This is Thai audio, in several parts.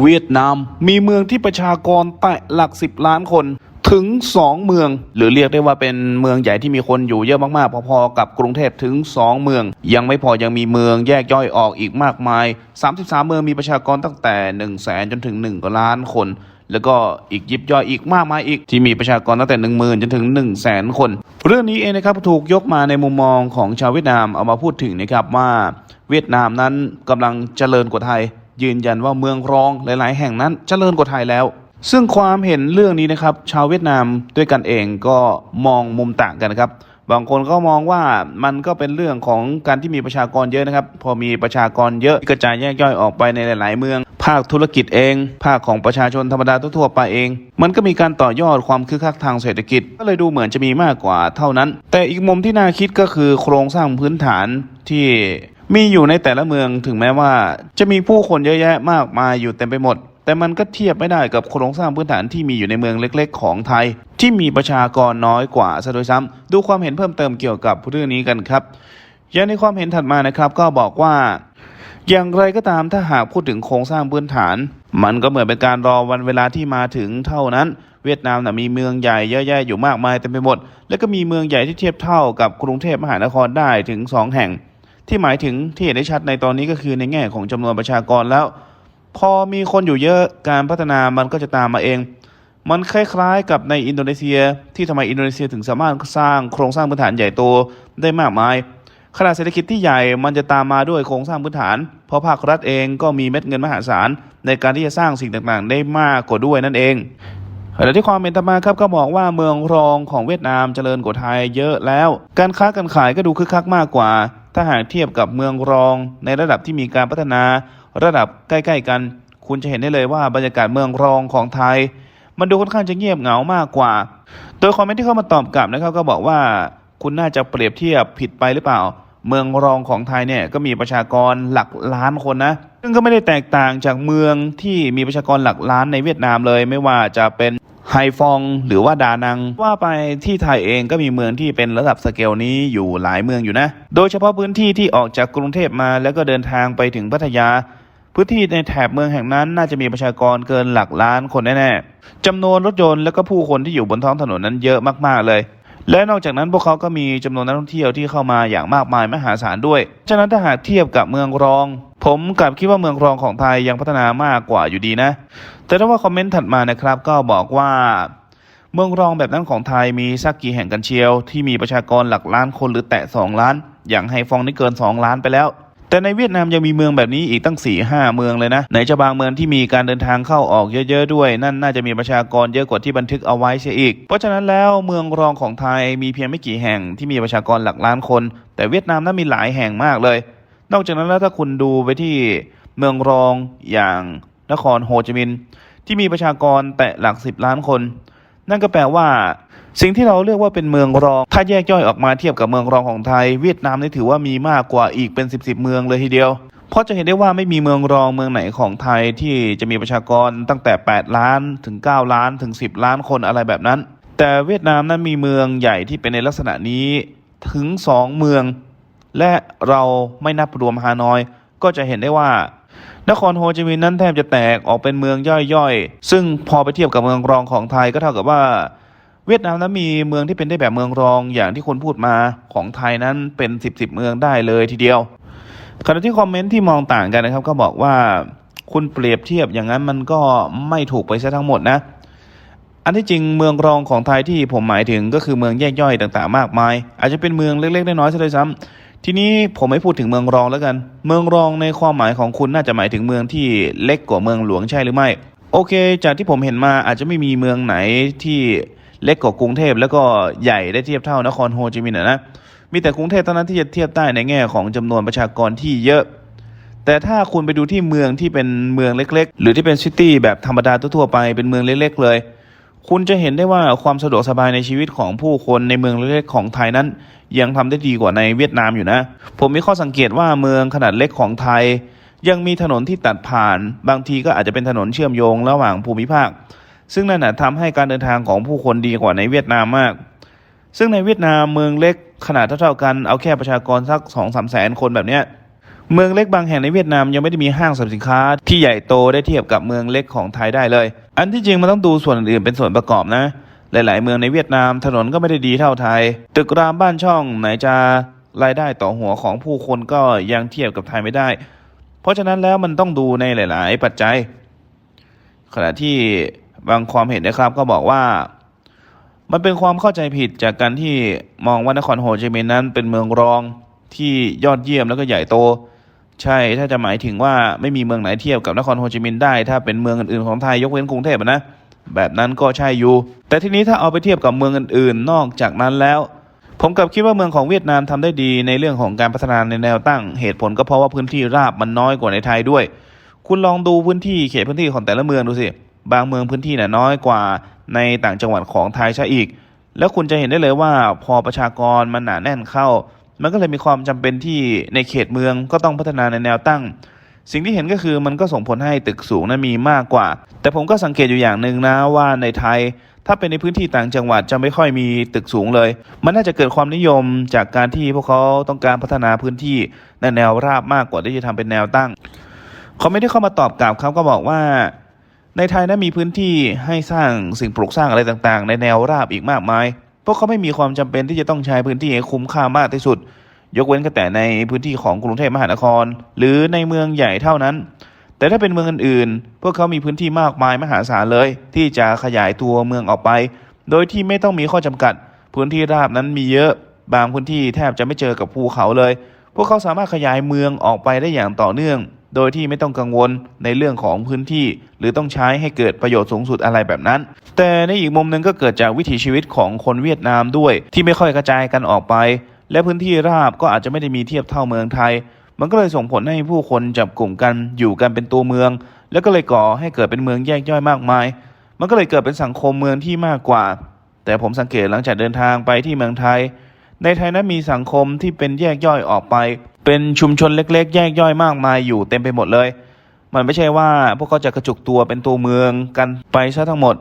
เวียดนามมีเมืองที่ประชากรแตะหลักสิบล้านคนถึง 2 เมือง หรือเรียกได้ว่าเป็นเมืองใหญ่ที่มีคนอยู่เยอะมากๆ พอๆ กับกรุงเทพถึง 2 เมือง ยังไม่พอยังมีเมืองแยกย่อยออกอีกมากมาย 33 เมืองมีประชากรตั้งแต่ 1 0 0 0 0แสนจนถึง1ล้านคน แล้วก็อีกยิบย่อยอีกมากมายอีก ที่มีประชากรตั้งแต่ 1 0,000จนถึง 1 0 0 0 0แสนคน เรื่องนี้เองนะครับถูกยกมาในมุมมองของชาวเวียดนามเอามาพูดถึงนะครับว่า เวียดนามนั้นกำลังเจริญกว่าไทย ยืนยันว่าเมืองรองหลาย ๆ แห่งนั้นเจริญกว่าไทยแล้ว ซึ่งความเห็นเรื่องนี้นะครับ ชาวเวียดนามด้วยกันเองก็มองมุมต่างกันนครับบางคนก็มองว่ามันก็เป็นเรื่องของการที่มีประชากรเยอะนะครับ พอมีประชากรเยอะกระจายแยกย่อยออกไปในหลาย ๆ เมือง ภาคธุรกิจเอง ภาคของประชาชนธรรมดาทั่วๆไปเอง มันก็มีการต่อยอดความคึกคักทางเศรษฐกิจ ก็เลยดูเหมือนจะมีมากกว่าเท่านั้น แต่อีกมุมที่น่าคิดก็คือโครงสร้างพื้นฐานที่ มีอยู่ในแต่ละเมืองถึงแม้ว่า จะมีผู้คนเยอะแยะมากมายอยู่เต็มไปหมด แต่มันก็เทียบไม่ได้กับโครงสร้างพื้นฐานที่มีอยู่ในเมืองเล็ก ๆ ของไทย ที่มีประชากรน้อยกว่าซะโดยซ้ำดูความเห็นเพิ่มเติมเกี่ยวกับเรื่องนี้กันครับอย่างในความเห็นถัดมานะครับ ก็บอกว่า อย่างไรก็ตามถ้าหากพูดถึงโครงสร้างพื้นฐาน มันก็เหมือนเป็นการรอวันเวลาที่มาถึงเท่านั้นเวียดนามนะมีเมืองใหญ่เยอะแยะอยู่มากมายเต็มไปหมด แล้วก็มีเมืองใหญ่ที่เทียบเท่ากับกรุงเทพมหานครได้ถึงสองแห่ง ที่หมายถึงที่เห็นได้ชัดในตอนนี้ก็คือในแง่ของจำนวนประชากรแล้ว พอมีคนอยู่เยอะการพัฒนามันก็จะตามมาเอง มันคล้ายๆกับในอินโดนีเซีย ที่ทำไมอินโดนีเซียถึงสามารถสร้างโครงสร้างพื้นฐานใหญ่โตได้มากมายขนาดเศรษฐกิจที่ใหญ่มันจะตามมาด้วยโครงสร้างพื้นฐาน เพราะภาครัฐเองก็มีเม็ดเงินมหาศาล ในการที่จะสร้างสิ่งต่างๆ ได้มากกว่าด้วยนั่นเองขณะที่ความเป็นธรรมาครับก็บอกว่าเมืองรองของเวียดนามเจริญกว่าไทยเยอะแล้ว การค้าการขายก็ดูคึกคักมากกว่า ถ้าหากเทียบกับเมืองรอง ในระดับที่มีการพัฒนาระดับใกล้ ๆ กัน คุณจะเห็นได้เลยว่าบรรยากาศเมืองรองของไทย มันดูค่อนข้างจะเงียบเหงามากกว่า โดยคอมเมนต์ที่เข้ามาตอบกลับนะครับก็บอกว่าคุณน่าจะเปรียบเทียบผิดไปหรือเปล่า เมืองรองของไทยเนี่ยก็มีประชากรหลักล้านคนนะซึ่งก็ไม่ได้แตกต่างจากเมืองที่มีประชากรหลักล้านในเวียดนามเลย ไม่ว่าจะเป็น ไฮฟองหรือว่าดานัง ว่าไปที่ไทยเองก็มีเมืองที่เป็นระดับสเกลนี้อยู่หลายเมืองอยู่นะ โดยเฉพาะพื้นที่ที่ออกจากกรุงเทพมาแล้วก็เดินทางไปถึงพัทยา พื้นที่ในแถบเมืองแห่งนั้น น่าจะมีประชากรเกินหลักล้านคนแน่ๆจำนวนรถยนต์และก็ผู้คนที่อยู่บนท้องถนนนั้นเยอะมากๆเลย และนอกจากนั้นพวกเขาก็มีจำนวนนักท่องเที่ยวที่เข้ามาอย่างมากมายมหาศาลด้วย ฉะนั้นถ้าหากเทียบกับเมืองรอง ผมกลับคิดว่าเมืองรองของไทยยังพัฒนามากกว่าอยู่ดีนะ แต่ถ้าว่าคอมเมนต์ถัดมานะครับ ก็บอกว่าเมืองรองแบบนั้นของไทยมีสักกี่แห่งกันเชียว ที่มีประชากรหลักล้านคนหรือแตะ 2 ล้าน อย่างไฮฟองนี่เกิน 2 ล้านไปแล้ว แต่ในเวียดนามยังมีเมืองแบบนี้อีกตั้ง4ี่ห้าเมืองเลยนะไหนจะบางเมืองที่มีการเดินทางเข้าออกเยอะๆด้วย นั่นน่าจะมีประชากรเยอะกว่าที่บันทึกเอาไว้เสียอีก เพราะฉะนั้นแล้วเมืองรองของไทยมีเพียงไม่กี่แห่งที่มีประชากรหลักล้านคน แต่เวียดนามนั้นมีหลายแห่งมากเลย นอกจากนั้นแล้วถ้าคุณดูไปที่เมืองรองอย่างนครโฮจิมินห์ที่มีประชากรแตะหลักสิบล้านคน นั่นก็แปลว่า สิ่งที่เราเรียกว่าเป็นเมืองรอง ถ้าแยกย่อยออกมาเทียบกับเมืองรองของไทย เวียดนามนี่ถือว่ามีมากกว่าอีกเป็นสิบสิบเมืองเลยทีเดียว เพราะจะเห็นได้ว่าไม่มีเมืองรองเมืองไหนของไทยที่จะมีประชากรตั้งแต่ 8 ล้านถึง 9 ล้านถึง 10 ล้านคนอะไรแบบนั้น แต่เวียดนามนั้นมีเมืองใหญ่ที่เป็นในลักษณะนี้ถึง 2 เมือง และเราไม่นับรวมฮานอย ก็จะเห็นได้ว่า นครโฮจิมินห์นั้นแทบจะแตกออกเป็นเมืองย่อยๆ ซึ่งพอไปเทียบกับเมืองรองของไทยก็เท่ากับว่า เวียดนามนั้นมีเมืองที่เป็นได้แบบเมืองรองอย่างที่คนพูดมาของไทยนั้นเป็นสิบสิบเมืองได้เลยทีเดียวขณะที่คอมเมนต์ที่มองต่างกันนะครับ ก็บอกว่าคุณเปรียบเทียบอย่างนั้นมันก็ไม่ถูกไปซะทั้งหมดนะ อันที่จริงเมืองรองของไทยที่ผมหมายถึงก็คือเมืองแยกย่อยต่างๆ มากมาย อาจจะเป็นเมืองเล็กๆน้อยๆซะด้วยซ้ำ ทีนี้ผมไม่พูดถึงเมืองรองแล้วกัน เมืองรองในความหมายของคุณน่าจะหมายถึงเมืองที่เล็กกว่าเมืองหลวงใช่หรือไม่ โอเค จากที่ผมเห็นมาอาจจะไม่มีเมืองไหนที่เล็กกว่ากรุงเทพแล้วก็ใหญ่ได้เทียบเท่านครโฮจิมินห์นะ มีแต่กรุงเทพเท่านั้นที่จะเทียบได้ในแง่ของจำนวนประชากรที่เยอะ แต่ถ้าคุณไปดูที่เมืองที่เป็นเมืองเล็ก ๆ หรือที่เป็นซิตี้แบบธรรมดาทั่วไปเป็นเมืองเล็ก ๆ เลย คุณจะเห็นได้ว่าความสะดวกสบายในชีวิตของผู้คนในเมืองเล็กๆของไทยนั้น ยังทำได้ดีกว่าในเวียดนามอยู่นะ ผมมีข้อสังเกตว่าเมืองขนาดเล็กของไทย ยังมีถนนที่ตัดผ่าน บางทีก็อาจจะเป็นถนนเชื่อมโยงระหว่างภูมิภาค ซึ่งนั่นนะทำให้การเดินทางของผู้คนดีกว่าในเวียดนามมาก ซึ่งในเวียดนามเมืองเล็กขนาดเท่าๆกันเอาแค่ประชากรสักสองสามแสนคนแบบเนี้ย เมืองเล็กบางแห่งในเวียดนามยังไม่ได้มีห้างสรรพสินค้าที่ใหญ่โตได้เทียบกับเมืองเล็กของไทยได้เลย อันที่จริงมันต้องดูส่วนอื่นเป็นส่วนประกอบนะ หลาย ๆ เมืองในเวียดนามถนนก็ไม่ได้ดีเท่าไทย ตึกรามบ้านช่องไหนจะรายได้ต่อหัวของผู้คนก็ยังเทียบกับไทยไม่ได้ เพราะฉะนั้นแล้วมันต้องดูในหลาย ๆ ปัจจัย ขณะที่บางความเห็นนะครับก็บอกว่า มันเป็นความเข้าใจผิดจากการที่มองว่านครโฮจิมินห์นั้นเป็นเมืองรองที่ยอดเยี่ยมแล้วก็ใหญ่โต ใช่ถ้าจะหมายถึงว่าไม่มีเมืองไหนเทียบกับนครโฮจิมินห์ได้ถ้าเป็นเมืองอื่นๆของไทยยกเว้นกรุงเทพนะแบบนั้นก็ใช่อยู่ แต่ทีนี้ถ้าเอาไปเทียบกับเมืองอื่นๆ นอกจากนั้นแล้ว ผมกลับคิดว่าเมืองของเวียดนามทำได้ดีในเรื่องของการพัฒนาในแนวตั้ง เหตุผลก็เพราะว่าพื้นที่ราบมันน้อยกว่าในไทยด้วย คุณลองดูพื้นที่เขตพื้นที่ของแต่ละเมืองดูสิ บางเมืองพื้นที่น่ะน้อยกว่าในต่างจังหวัดของไทยซะอีก แล้วคุณจะเห็นได้เลยว่าพอประชากรมันหนาแน่นเข้า มันก็เลยมีความจำเป็นที่ในเขตเมืองก็ต้องพัฒนาในแนวตั้ง สิ่งที่เห็นก็คือมันก็ส่งผลให้ตึกสูงนั้นมีมากกว่า แต่ผมก็สังเกตอยู่อย่างหนึ่งนะว่าในไทย ถ้าเป็นในพื้นที่ต่างจังหวัดจะไม่ค่อยมีตึกสูงเลย มันน่าจะเกิดความนิยมจากการที่พวกเขาต้องการพัฒนาพื้นที่ในแนวราบมากกว่าที่จะทำเป็นแนวตั้งเขาไม่ได้เข้ามาตอบกลับครับก็บอกว่าในไทยนั้นมีพื้นที่ให้สร้างสิ่งปลูกสร้างอะไรต่างๆ ในแนวราบอีกมากมาย พวกเขาไม่มีความจำเป็นที่จะต้องใช้พื้นที่ให้คุ้มค่ามากที่สุด ยกเว้นก็แต่ในพื้นที่ของกรุงเทพมหานคร หรือในเมืองใหญ่เท่านั้น แต่ถ้าเป็นเมืองอื่นๆ พวกเขามีพื้นที่มากมายมหาศาลเลย ที่จะขยายตัวเมืองออกไป โดยที่ไม่ต้องมีข้อจำกัด พื้นที่ราบนั้นมีเยอะ บางพื้นที่แทบจะไม่เจอกับภูเขาเลย พวกเขาสามารถขยายเมืองออกไปได้อย่างต่อเนื่อง โดยที่ไม่ต้องกังวลในเรื่องของพื้นที่ หรือต้องใช้ให้เกิดประโยชน์สูงสุดอะไรแบบนั้น แต่ในอีกมุมหนึ่งก็เกิดจากวิถีชีวิตของคนเวียดนามด้วย ที่ไม่ค่อยกระจายกันออกไป และพื้นที่ราบก็อาจจะไม่ได้มีเทียบเท่าเมืองไทย มันก็เลยส่งผลให้ผู้คนจับกลุ่มกันอยู่กันเป็นตัวเมือง แล้วก็เลยก่อให้เกิดเป็นเมืองแยกย่อยมากมาย มันก็เลยเกิดเป็นสังคมเมืองที่มากกว่า แต่ผมสังเกตหลังจากเดินทางไปที่เมืองไทย ในไทยนั้นมีสังคมที่เป็นแยกย่อยออกไป เป็นชุมชนเล็ก ๆ แยกย่อยมากมายอยู่เต็มไปหมดเลย มันไม่ใช่ว่าพวกเขาจะกระจุกตัวเป็นตัวเมืองกันไปซะทั้งหมด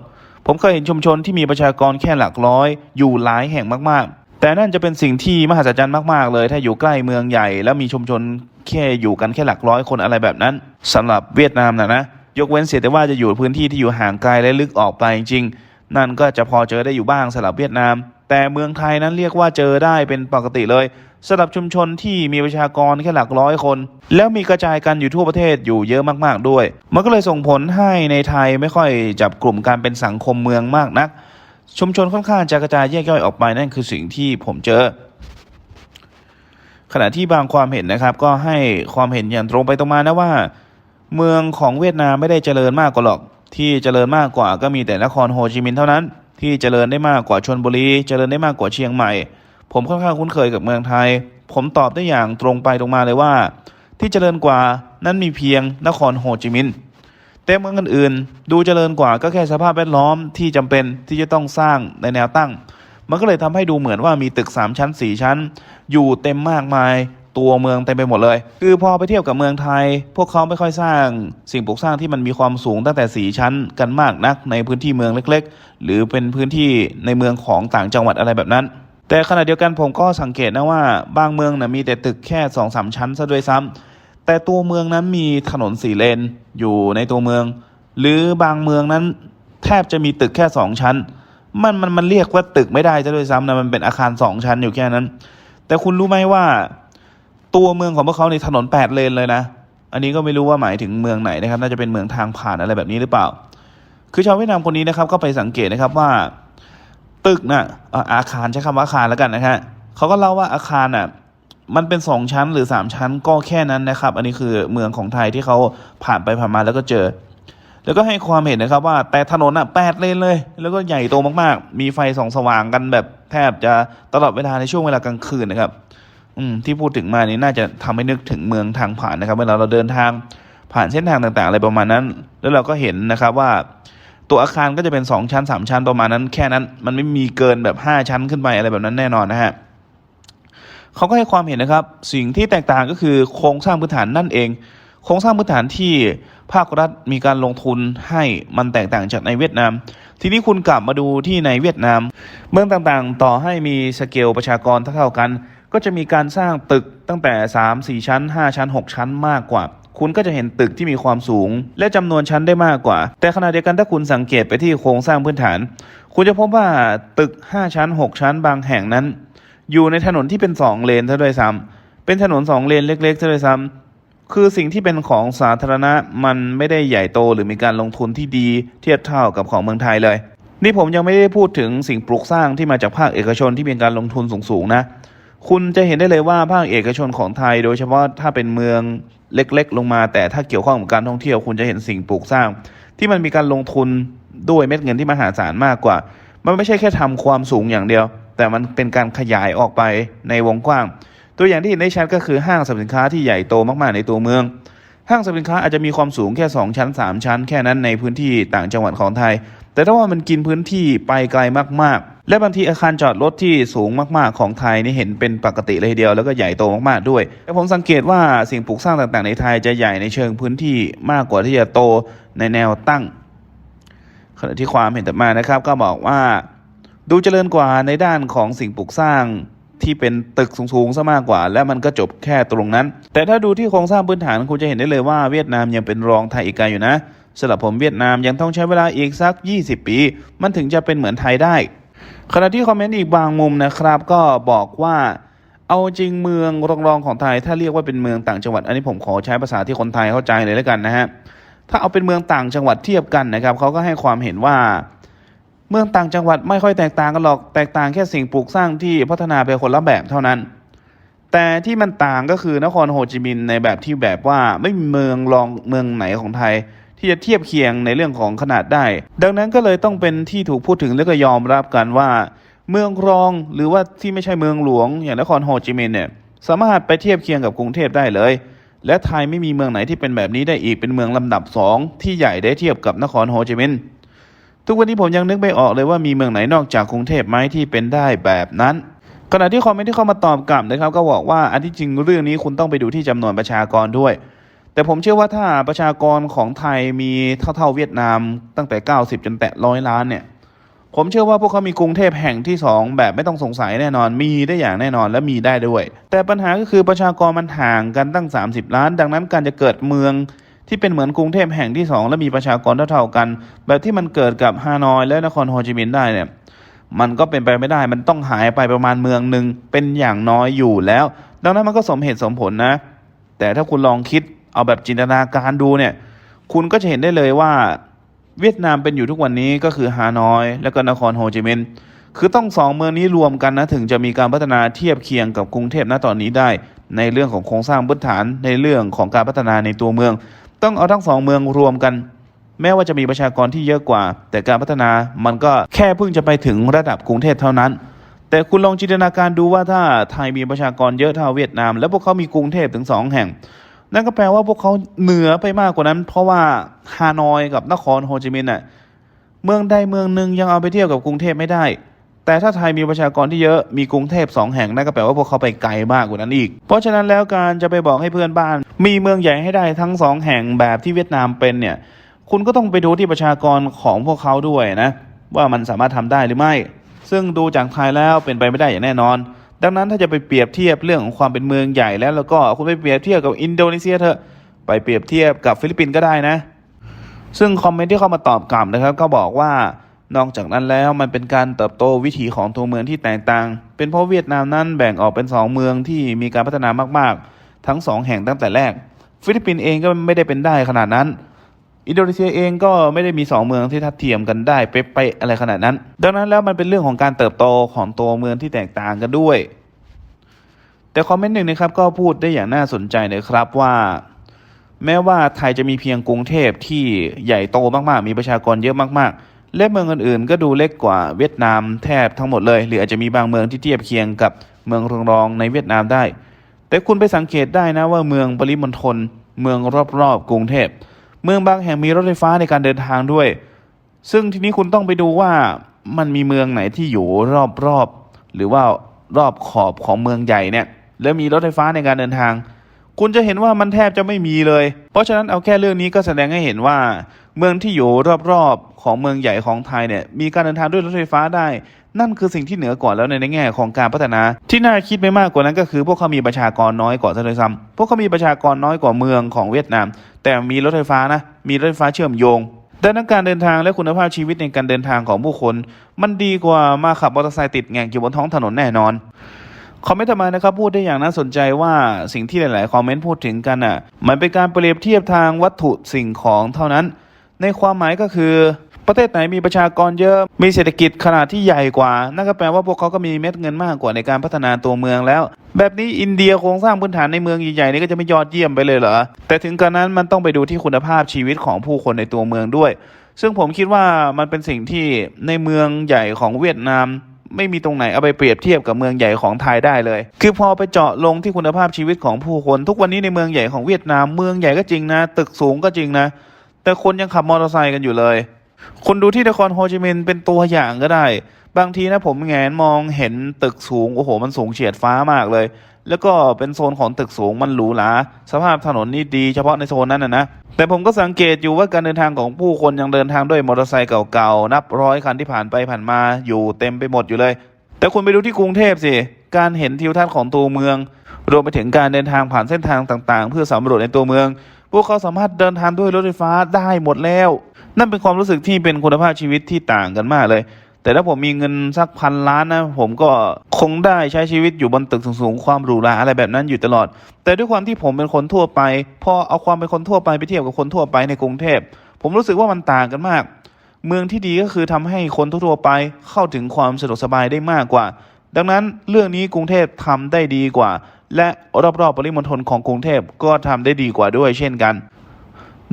ผมเคยเห็นชุมชนที่มีประชากรแค่หลักร้อย อยู่หลายแห่งมากๆ แต่นั่นจะเป็นสิ่งที่มหัศจรรย์มากๆเลย ถ้าอยู่ใกล้เมืองใหญ่ แล้วมีชุมชนแค่อยู่กันแค่หลักร้อยคนอะไรแบบนั้นสำหรับเวียดนามนะนะยกเว้นเสียแต่ว่าจะอยู่พื้นที่ที่อยู่ห่างไกลและลึกออกไปจริงๆนั่นก็จะพอเจอได้อยู่บ้างสำหรับเวียดนาม แต่เมืองไทยนั้นเรียกว่าเจอได้เป็นปกติเลยสำหรับชุมชนที่มีประชากรแค่หลักร้อยคน แล้วมีกระจายกันอยู่ทั่วประเทศอยู่เยอะมากๆด้วย มันก็เลยส่งผลให้ในไทยไม่ค่อยจับกลุ่มการเป็นสังคมเมืองมากนัก ชุมชนค่อนข้างจะกระจายแยกย่อยออกไปนั่นคือสิ่งที่ผมเจอ ขณะที่บางความเห็นนะครับ ก็ให้ความเห็นอย่างตรงไปตรงมานะว่า เมืองของเวียดนามไม่ได้เจริญมากกว่าหรอก ที่เจริญมากกว่าก็มีแต่นครโฮจิมินห์เท่านั้น ที่เจริญได้มากกว่าชนบุรี เจริญได้มากกว่าเชียงใหม่ ผมค่อนข้างคุ้นเคยกับเมืองไทย ผมตอบได้อย่างตรงไปตรงมาเลยว่า ที่เจริญกว่านั้นมีเพียงนครโฮจิมินห์แต่เมืองอื่นๆดูเจริญกว่าก็แค่สภาพแวดล้อมที่จำเป็นที่จะต้องสร้างในแนวตั้ง มันก็เลยทำให้ดูเหมือนว่ามีตึก 3 ชั้น 4 ชั้น อยู่เต็มมากมาย ตัวเมืองเต็มไปหมดเลย คือพอไปเทียบกับเมืองไทย พวกเขาไม่ค่อยสร้างสิ่งปลูกสร้างที่มันมีความสูงตั้งแต่ 4 ชั้นกันมากนักในพื้นที่เมืองเล็ก ๆ หรือเป็นพื้นที่ในเมืองของต่างจังหวัดอะไรแบบนั้น แต่ขณะเดียวกันผมก็สังเกตนะว่าบางเมืองนะมีแต่ตึกแค่2อสชั้นซะด้วยซ้ำแต่ตัวเมืองนั้นมีถนนสี่เลนอยู่ในตัวเมือง หรือบางเมืองนั้นแทบจะมีตึกแค่สองชั้น มันมันมันเรียกว่าตึกไม่ได้จะด้วยซ้ำนะมันเป็นอาคารสองชั้นอยู่แค่นั้น แต่คุณรู้ไหมว่า ตัวเมืองของพวกเขาในถนนแปดเลนเลยนะ อันนี้ก็ไม่รู้ว่าหมายถึงเมืองไหนนะครับ น่าจะเป็นเมืองทางผ่านอะไรแบบนี้หรือเปล่า คือชาวเวียดนามคนนี้นะครับ ก็ไปสังเกตนะครับว่า ตึกนะอะอาคารใช้คำว่าอาคารแล้วกันนะฮะเขาก็เล่าว่าอาคารน่ะมันเป็นสองชั้นหรือสามชั้นก็แค่นั้นนะครับ อันนี้คือเมืองของไทยที่เขาผ่านไปผ่านมาแล้วก็เจอ แล้วก็ให้ความเห็นนะครับว่าแต่ถนนอะแปดเลนเลย แล้วก็ใหญ่โตมากๆ มีไฟส่องสว่างกันแบบแทบจะตลอดเวลาในช่วงเวลากลางคืนนะครับ อืมที่พูดถึงมานี้น่าจะทำให้นึกถึงเมืองทางผ่านนะครับ เวลาเราเดินทางผ่านเส้นทางต่างๆ อะไรประมาณนั้น แล้วเราก็เห็นนะครับว่า ตัวอาคารก็จะเป็นสองชั้นสามชั้นประมาณนั้น แค่นั้นมันไม่มีเกินแบบห้าชั้นขึ้นไปอะไรแบบนั้นแน่นอนนะฮะเขาก็ให้ความเห็นนะครับ สิ่งที่แตกต่างก็คือโครงสร้างพื้นฐานนั่นเอง โครงสร้างพื้นฐานที่ภาครัฐมีการลงทุนให้มันแตกต่างจากในเวียดนาม ทีนี้คุณกลับมาดูที่ในเวียดนาม เมืองต่างๆ ต่อให้มีสเกลประชากรเท่าๆกัน ก็จะมีการสร้างตึกตั้งแต่ 3 4 ชั้น 5 ชั้น 6 ชั้นมากกว่า คุณก็จะเห็นตึกที่มีความสูง และจำนวนชั้นได้มากกว่า แต่ขณะเดียวกันถ้าคุณสังเกตไปที่โครงสร้างพื้นฐาน คุณจะพบว่าตึก 5 ชั้น 6 ชั้นบางแห่งนั้น อยู่ในถนนที่เป็น 2 เลนซะด้วยซ้ำเป็นถนน 2 เลนเล็กๆซะด้วยซ้ำคือสิ่งที่เป็นของสาธารณะมันไม่ได้ใหญ่โตหรือมีการลงทุนที่ดีเทียบเท่ากับของเมืองไทยเลย นี่ผมยังไม่ได้พูดถึงสิ่งปลูกสร้างที่มาจากภาคเอกชนที่มีการลงทุนสูงๆนะ คุณจะเห็นได้เลยว่าภาคเอกชนของไทย โดยเฉพาะถ้าเป็นเมืองเล็กๆ ลงมา แต่ถ้าเกี่ยวข้องกับการท่องเที่ยวคุณจะเห็นสิ่งปลูกสร้าง ที่มันมีการลงทุนด้วยเม็ดเงินที่มหาศาลมากกว่า มันไม่ใช่แค่ทำความสูงอย่างเดียว แต่มันเป็นการขยายออกไปในวงกว้าง ตัวอย่างที่เห็นได้ชัดก็คือห้างสรรพสินค้าที่ใหญ่โตมากๆในตัวเมือง ห้างสรรพสินค้าอาจจะมีความสูงแค่ 2 ชั้น 3 ชั้น แค่นั้นในพื้นที่ต่างจังหวัดของไทย แต่ถ้าว่ามันกินพื้นที่ไปไกลมากๆ และบางทีอาคารจอดรถที่สูงมากๆ ของไทยนี่เห็นเป็นปกติเลยเดียวแล้วก็ใหญ่โตมากๆด้วยแต่ผมสังเกตว่าสิ่งปลูกสร้างต่างๆในไทยจะใหญ่ในเชิงพื้นที่มากกว่าที่จะโตในแนวตั้งขณะที่ความเห็นต่อมานะครับ ก็บอกว่าดูเจริญกว่าในด้านของสิ่งปลูกสร้างที่เป็นตึกสูงๆซะมากกว่า และมันก็จบแค่ตรงนั้น แต่ถ้าดูที่โครงสร้างพื้นฐานคุณจะเห็นได้เลยว่าเวียดนามยังเป็นรองไทยอีกไกลอยู่นะ สำหรับผมเวียดนามยังต้องใช้เวลาอีกสัก 20 ปี มันถึงจะเป็นเหมือนไทยได้ ขณะที่คอมเมนต์อีกบางมุมนะครับ ก็บอกว่าเอาจริงเมืองรองๆของไทย ถ้าเรียกว่าเป็นเมืองต่างจังหวัด อันนี้ผมขอใช้ภาษาที่คนไทยเข้าใจเลยแล้วกันนะฮะถ้าเอาเป็นเมืองต่างจังหวัดเทียบกันนะครับเขาก็ให้ความเห็นว่า เมืองต่างจังหวัดไม่ค่อยแตกต่างกันหรอกแตกต่างแค่สิ่งปลูกสร้างที่พัฒนาไปคนละแบบเท่านั้น แต่ที่มันต่างก็คือนครโฮจิมินห์ในแบบที่แบบว่าไม่มีเมืองรองเมืองไหนของไทย ที่จะเทียบเคียงในเรื่องของขนาดได้ ดังนั้นก็เลยต้องเป็นที่ถูกพูดถึงและก็ยอมรับกันว่า เมืองรองหรือว่าที่ไม่ใช่เมืองหลวง อย่างนครโฮจิมินห์เนี่ยสามารถไปเทียบเคียงกับกรุงเทพได้เลย และไทยไม่มีเมืองไหนที่เป็นแบบนี้ได้อีกเป็นเมืองลำดับสองที่ใหญ่ได้เทียบกับนครโฮจิมินห์ทุกวันนี้ผมยังนึกไม่ออกเลยว่ามีเมืองไหนนอกจากกรุงเทพไหมที่เป็นได้แบบนั้นขณะที่คอมเมนต์ที่เข้ามาตอบกลับนะครับ ก็บอกว่าอันที่จริงเรื่องนี้คุณต้องไปดูที่จำนวนประชากรด้วย แต่ผมเชื่อว่าถ้าประชากรของไทยมีเท่าๆเวียดนามตั้งแต่ 90 จนแตะร้อยล้านเนี่ย ผมเชื่อว่าพวกเขามีกรุงเทพแห่งที่ 2 แบบไม่ต้องสงสัยแน่นอน มีได้อย่างแน่นอนและมีได้ด้วย แต่ปัญหาก็คือประชากรมันห่างกันตั้ง 30 ล้าน ดังนั้นการจะเกิดเมืองที่เป็นเหมือนกรุงเทพแห่งที่ 2 และมีประชากรเท่าๆกัน แบบที่มันเกิดกับฮานอยและนครโฮจิมินห์ได้เนี่ยมันก็เป็นไปไม่ได้ มันต้องหายไปประมาณเมืองหนึ่งเป็นอย่างน้อยอยู่แล้ว ดังนั้นมันก็สมเหตุสมผลนะ แต่ถ้าคุณลองคิด เอาแบบจินตนาการดูเนี่ย คุณก็จะเห็นได้เลยว่า เวียดนามเป็นอยู่ทุกวันนี้ก็คือฮานอย และก็นครโฮจิมินห์คือต้องสองเมืองนี้รวมกันนะถึงจะมีการพัฒนาเทียบเคียงกับกรุงเทพณตอนนี้ได้ ในเรื่องของโครงสร้างพื้นฐานในเรื่องของการพัฒนาในตัวเมือง ต้องเอาทั้งสองเมืองรวมกัน แม้ว่าจะมีประชากรที่เยอะกว่า แต่การพัฒนามันก็แค่เพิ่งจะไปถึงระดับกรุงเทพเท่านั้น แต่คุณลองจินตนาการดูว่าถ้าไทยมีประชากรเยอะเท่าเวียดนาม แล้วพวกเขามีกรุงเทพถึงสองแห่ง นั่นก็แปลว่าพวกเขาเหนือไปมากกว่านั้น เพราะว่าฮานอยกับนครโฮจิมินห์น่ะเมืองใดเมืองหนึ่งยังเอาไปเทียบกับกรุงเทพไม่ได้ แต่ถ้าไทยมีประชากรที่เยอะมีกรุงเทพสองแห่งนั่นก็แปลว่าพวกเขาไปไกลมากกว่านั้นอีก เพราะฉะนั้นแล้วการจะไปบอกให้เพื่อนบ้าน มีเมืองใหญ่ให้ได้ทั้งสองแห่งแบบที่เวียดนามเป็นเนี่ย คุณก็ต้องไปดูที่ประชากรของพวกเขาด้วยนะ ว่ามันสามารถทำได้หรือไม่ ซึ่งดูจากไทยแล้วเป็นไปไม่ได้อย่างแน่นอน ดังนั้นถ้าจะไปเปรียบเทียบเรื่องของความเป็นเมืองใหญ่แล้วแล้วก็คุณไปเปรียบเทียบกับอินโดนีเซียเถอะไปเปรียบเทียบกับฟิลิปปินส์ก็ได้นะ ซึ่งคอมเมนต์ที่เข้ามาตอบกลับนะครับ ก็บอกว่านอกจากนั้นแล้วมันเป็นการเติบโตวิถีของตัวเมืองที่แตกต่าง เป็นเพราะเวียดนามนั้นแบ่งออกเป็นสองเมืองที่มีการพัฒนามาก ๆ ทั้งสองแห่งตั้งแต่แรก ฟิลิปปินส์เองก็ไม่ได้เป็นได้ขนาดนั้น อินโดนีเซียเองก็ไม่ได้มีสองเมืองที่ทัดเทียมกันได้เป๊ะๆอะไรขนาดนั้น ดังนั้นแล้วมันเป็นเรื่องของการเติบโตของตัวเมืองที่แตกต่างกันด้วย แต่คอมเมนต์หนึ่งนะครับก็พูดได้อย่างน่าสนใจเลยครับว่า แม้ว่าไทยจะมีเพียงกรุงเทพที่ใหญ่โตมากๆ มีประชากรเยอะมากๆ และเมืองอื่นๆ ก็ดูเล็กกว่าเวียดนามแทบทั้งหมดเลย หรืออาจจะมีบางเมืองที่เทียบเคียงกับเมืองรองๆในเวียดนามได้ แต่คุณไปสังเกตได้นะว่าเมืองปริมณฑลเมืองรอบๆกรุงเทพ เมืองบางแห่งมีรถไฟฟ้าในการเดินทางด้วย ซึ่งทีนี้คุณต้องไปดูว่ามันมีเมืองไหนที่อยู่รอบๆหรือว่ารอบขอบของเมืองใหญ่เนี่ย แล้วมีรถไฟฟ้าในการเดินทาง คุณจะเห็นว่ามันแทบจะไม่มีเลย เพราะฉะนั้นเอาแค่เรื่องนี้ก็แสดงให้เห็นว่า เมืองที่อยู่รอบๆของเมืองใหญ่ของไทยเนี่ยมีการเดินทางด้วยรถไฟฟ้าได้ นั่นคือสิ่งที่เหนือกว่าแล้วในแง่ของการพัฒนา ที่น่าคิดไม่มากกว่านั้นก็คือพวกเขามีประชากรน้อยกว่าซะเลยซ้ำพวกเขามีประชากรน้อยกว่าเมืองของเวียดนาม แต่มีรถไฟฟ้านะมีรถไฟฟ้าเชื่อมโยงดังนั้นการเดินทางและคุณภาพชีวิตในการเดินทางของผู้คน มันดีกว่ามาขับมอเตอร์ไซค์ติดแงกอยู่บนท้องถนนแน่นอนคอมเมนต์ต่อมานะครับพูดได้อย่างน่าสนใจว่าสิ่งที่หลาย ๆ คอมเมนต์พูดถึงกันอะมันเป็นการเปรียบเทียบทางวัตถุสิ่งของเท่านั้น ในความหมายก็คือ ประเทศไหนมีประชากรเยอะ มีเศรษฐกิจขนาดที่ใหญ่กว่า นั่นก็แปลว่าพวกเขาก็มีเม็ดเงินมากกว่าในการพัฒนาตัวเมืองแล้ว แบบนี้อินเดียโครงสร้างพื้นฐานในเมืองใหญ่ๆนี่ก็จะไม่ยอดเยี่ยมไปเลยเหรอ แต่ถึงกระนั้นมันต้องไปดูที่คุณภาพชีวิตของผู้คนในตัวเมืองด้วย ซึ่งผมคิดว่ามันเป็นสิ่งที่ในเมืองใหญ่ของเวียดนามไม่มีตรงไหนเอาไปเปรียบเทียบกับเมืองใหญ่ของไทยได้เลย คือพอไปเจาะลงที่คุณภาพชีวิตของผู้คน ทุกวันนี้ในเมืองใหญ่ของเวียดนาม เมืองใหญ่ก็จริงนะ ตึกสูงก็จริงนะ แต่คนยังขับมอเตอร์ไซค์กันอยู่เลย คุณดูที่นครโฮจิมินห์เป็นตัวอย่างก็ได้ บางทีนะผมแงนมองเห็นตึกสูง โอ้โห มันสูงเฉียดฟ้ามากเลย แล้วก็เป็นโซนของตึกสูงมันหรูหราสภาพถนนนี่ดีเฉพาะในโซนนั้นนะนะแต่ผมก็สังเกตอยู่ว่าการเดินทางของผู้คนยังเดินทางด้วยมอเตอร์ไซค์เก่าๆนับร้อยคันที่ผ่านไปผ่านมาอยู่เต็มไปหมดอยู่เลย แต่คุณไปดูที่กรุงเทพสิการเห็นทิวทัศน์ของตัวเมือง รวมไปถึงการเดินทางผ่านเส้นทางต่างๆ เพื่อสำรวจในตัวเมือง พวกเขาสามารถเดินทางด้วยรถไฟฟ้าได้หมดแล้ว นั่นเป็นความรู้สึกที่เป็นคุณภาพชีวิตที่ต่างกันมากเลย แต่ถ้าผมมีเงินสักพันล้านนะ ผมก็คงได้ใช้ชีวิตอยู่บนตึกสูงๆ ความหรูหราอะไรแบบนั้นอยู่ตลอด แต่ด้วยความที่ผมเป็นคนทั่วไปพอเอาความเป็นคนทั่วไปไปเทียบกับคนทั่วไปในกรุงเทพผมรู้สึกว่ามันต่างกันมากเมืองที่ดีก็คือทำให้คนทั่วไปเข้าถึงความสะดวกสบายได้มากกว่า ดังนั้นเรื่องนี้กรุงเทพทำได้ดีกว่า และรอบๆปริมณฑลของกรุงเทพก็ทำได้ดีกว่าด้วยเช่นกัน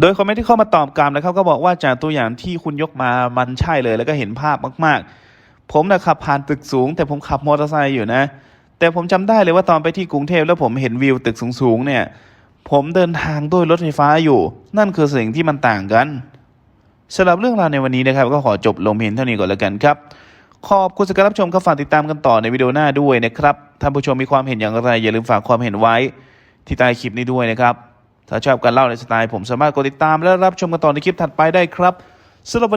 โดยคอมเมนต์ที่เข้ามาตอบกลับนะครับก็บอกว่าจากตัวอย่างที่คุณยกมามันใช่เลยแล้วก็เห็นภาพมาก ๆ ผมนะขับผ่านตึกสูง แต่ผมขับมอเตอร์ไซค์อยู่นะ แต่ผมจำได้เลยว่าตอนไปที่กรุงเทพแล้วผมเห็นวิวตึกสูงๆเนี่ยผมเดินทางด้วยรถไฟฟ้าอยู่ นั่นคือสิ่งที่มันต่างกันสำหรับเรื่องราวในวันนี้นะครับ ก็ขอจบลงเพียงเท่านี้ก่อนแล้วกันครับ ขอบคุณสำหรับรับชมก็ฝากติดตามกันต่อในวิดีโอหน้าด้วยนะครับ ท่านผู้ชมมีความเห็นอย่างไร อย่าลืมฝากความเห็นไว้ที่ใต้คลิปนี้ด้วยนะครับ ถ้าชอบการเล่าในสไตล์ผมสามารถกดติดตามและรับชมกันต่อในคลิปถัดไปได้ครับสำหรับวันนี้